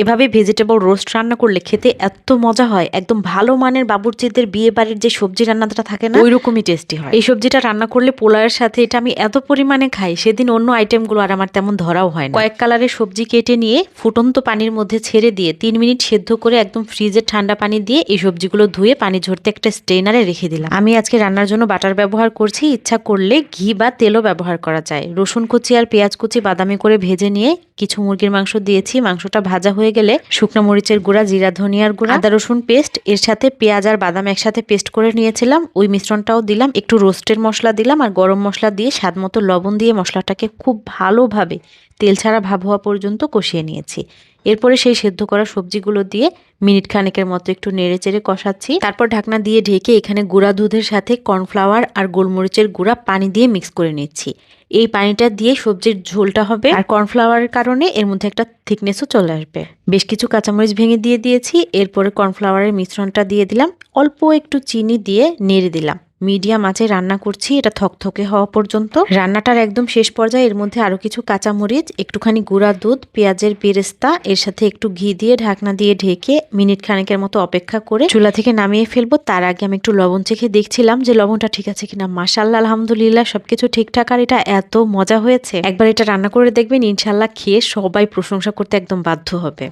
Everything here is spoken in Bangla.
এভাবে ভেজিটেবল রোস্ট রান্না করলে খেতে এত মজা হয় একদম ভালো মানের বাবুর্চিদের বিয়ে বাড়ির যে সবজি রান্নাটা থাকে না ওই রকমই টেস্টি হয়। এই সবজিটা রান্না করলে পোলাওয়ের সাথে এটা আমি এত পরিমাণে খাই সেদিন অন্য আইটেমগুলো আর আমার তেমন ধরাও হয় না। কয়েক কালারের সবজি কেটে নিয়ে ফুটন্ত পানির মধ্যে ছেড়ে দিয়ে তিন মিনিট সেদ্ধ করে একদম ফ্রিজের ঠান্ডা পানি দিয়ে এই সবজিগুলো ধুয়ে পানি ঝরতে একটা স্ট্রেনারে রেখে দিলাম। আমি আজকে রান্নার জন্য বাটার ব্যবহার করছি ইচ্ছা করলে ঘি বা তেলও ব্যবহার করা যায়। রসুন কুচি আর পেঁয়াজ কুচি বাদামি করে ভেজে নিয়ে কিছু মুরগির মাংস দিয়েছি মাংসটা ভাজা হয়ে গেলে শুকনো মরিচের গুঁড়া, জিরা, ধনিয়ার গুঁড়া, আদা, রসুন পেস্ট, এর সাথে পেঁয়াজ আর বাদাম একসাথে পেস্ট করে নিয়েছিলাম। ওই মিশ্রণটাও দিলাম, একটু রোস্টের মশলা দিলাম আর গরম মশলা দিয়ে স্বাদ মতো লবণ দিয়ে মশলাটাকে খুব ভালোভাবে তেল ছাড়া ভাব হওয়া পর্যন্ত কষিয়ে নিয়েছি। এরপরে সেই সেদ্ধ করা সবজিগুলো দিয়ে মিনিট খানেকের মতো একটু নেড়ে চেড়ে কষাচ্ছি। তারপর ঢাকনা দিয়ে ঢেকে এখানে গুঁড়া দুধের সাথে কর্নফ্লাওয়ার আর গোলমরিচের গুঁড়া পানি দিয়ে মিক্স করে নিচ্ছি। এই পানিটা দিয়ে সবজির ঝোলটা হবে আর কর্নফ্লাওয়ারের কারণে এর মধ্যে একটা থিকনেসও চলে আসবে। বেশ কিছু কাঁচামরিচ ভেঙে দিয়ে দিয়েছি। এরপরে কর্নফ্লাওয়ারের মিশ্রণটা দিয়ে দিলাম। অল্প একটু চিনি দিয়ে নেড়ে দিলাম। মিডিয়াম আঁচে রান্না করছি, এটা থকথকে হওয়া পর্যন্ত। রান্নাটার একদম শেষ পর্যায়ে এর মধ্যে আরও কিছু কাঁচামরিচ, একটুখানি গুঁড়া দুধ, পেঁয়াজের বেরেস্তা এর সাথে একটু ঘি দিয়ে, ঢাকনা দিয়ে ঢেকে মিনিট খানেকের মতো অপেক্ষা করে চুলা থেকে নামিয়ে ফেলব। তার আগে আমি একটু লবণ চেখে দেখছিলাম যে লবণটা ঠিক আছে কিনা। মাসাল্লাহ আলহামদুলিল্লাহ, সবকিছু ঠিকঠাক। আর এটা এত মজা হয়েছে। একবার এটা রান্না করে দেখবেন ইনশাল্লাহ খেয়ে সবাই প্রশংসা করতে একদম বাধ্য হবে।